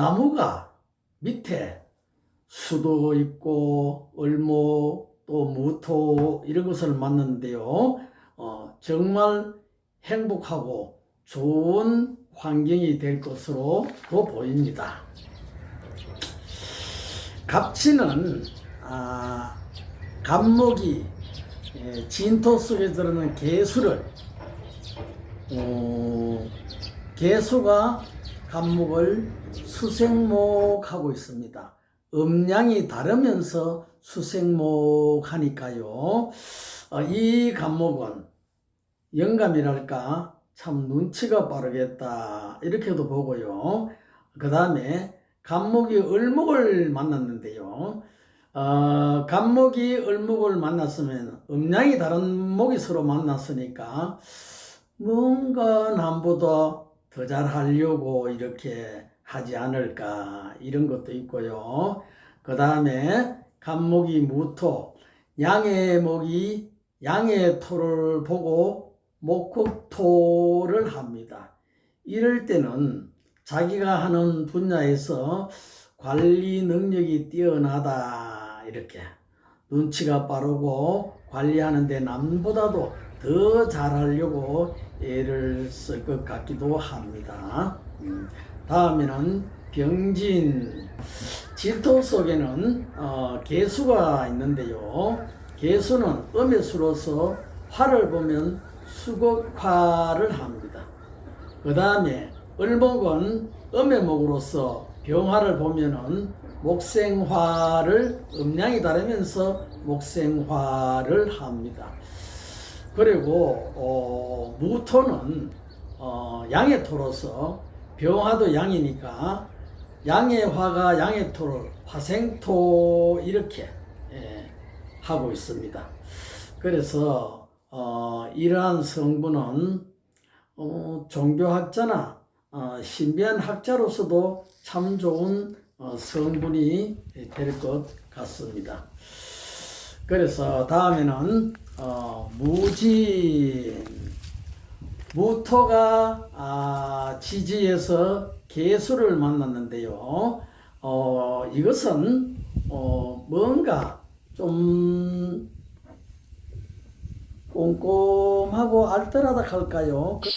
나무가 밑에 수도 있고 을목 또 무토 이런 것을 만났는데요. 어, 정말 행복하고 좋은 환경이 될 것으로 또 보입니다. 갑치는 아, 갑목이 예, 진토 속에 들어있는 개수를 어, 개수가 갑목을 수생목하고 있습니다. 음량이 다르면서 수생목 하니까요. 어, 이 갑목은 영감이랄까 참 눈치가 빠르겠다 이렇게도 보고요. 그 다음에 갑목이 을목을 만났는데요. 어, 갑목이 을목을 만났으면 음양이 다른 목이 서로 만났으니까 뭔가 남보다 더 잘하려고 이렇게 하지 않을까 이런 것도 있고요. 그 다음에 갑목이 무토, 양의 목이 양의 토를 보고 목국토를 합니다. 이럴 때는 자기가 하는 분야에서 관리 능력이 뛰어나다 이렇게 눈치가 빠르고 관리하는데 남보다도 더 잘하려고 애를 쓸 것 같기도 합니다. 음, 다음에는 병진 지토 속에는 어, 개수가 있는데요. 개수는 음의 수로서 화를 보면 수곡화를 합니다. 그 다음에 을목은 음의 목으로서 병화를 보면은 목생화를 음량이 다르면서 목생화를 합니다. 그리고 어, 무토는 어, 양의 토로서 병화도 양이니까 양의 화가 양의 토를 화생토 이렇게 예, 하고 있습니다. 그래서 어, 이러한 성분은 어, 종교학자나 어, 신비한 학자로서도 참 좋은 어, 성분이 될 것 같습니다. 그래서 다음에는 어, 무진 무토가 아, 지지에서 개수를 만났는데요. 어, 이것은 어, 뭔가 좀 꼼꼼하고 알뜰하다 할까요? 그...